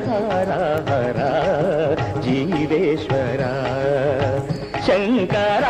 వేద విహారా జీవేశ్వరా. శంకరా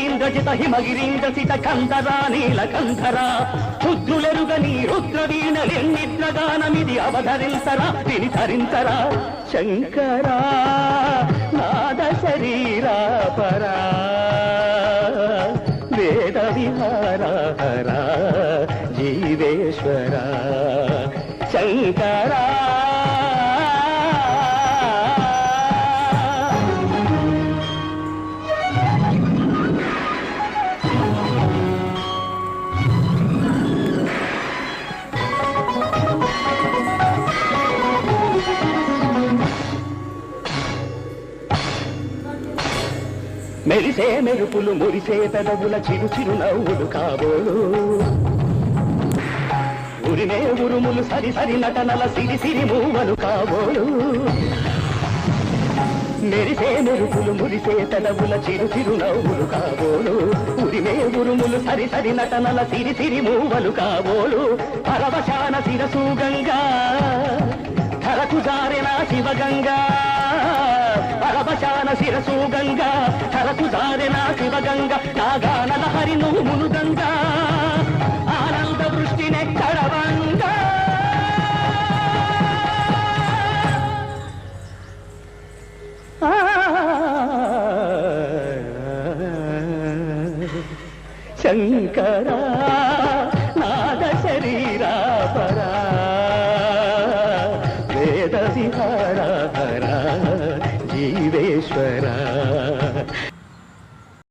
రిక్కరీంద్రజిత హిమగిరీంద్ర సిత కందరా నీల కంధరా రుద్రులెరుగని రుద్రవీణలెన్నిద్రగానమిది అవధరించరా విని ధరించరా శంకరా నాద శరీరా పరా. వేద విహారా జీవేశ్వరా. శంకరా. మెరిసే మెరుపులు మురిసే పెదవుల చిరు చిరు నవ్వులు కాబోలు. ఉరిమే ఉరుములు సరి సరి నటనల సిరి సిరి మూవలు కాబోలు. మెరిసే మెరుపులు మురిసే పెదవుల చిరు చిరు నవ్వులు కాబోలు. ఉరిమే ఉరుములు సరి సరి నటనల సిరి సిరి మూవలు కాబోలు. పరవశాన శిరసు గంగా ధరకు జారిన శివగంగా పరవశాన శిరసు గంగా అలకు దారెనా శివగంగ నాగానద హరి నువ్వు మునుగంగ ఆనంద వృష్టి కడవంగ శంకరా నాద శరీరా పరా వేద విహారా జీవేశ్వరా.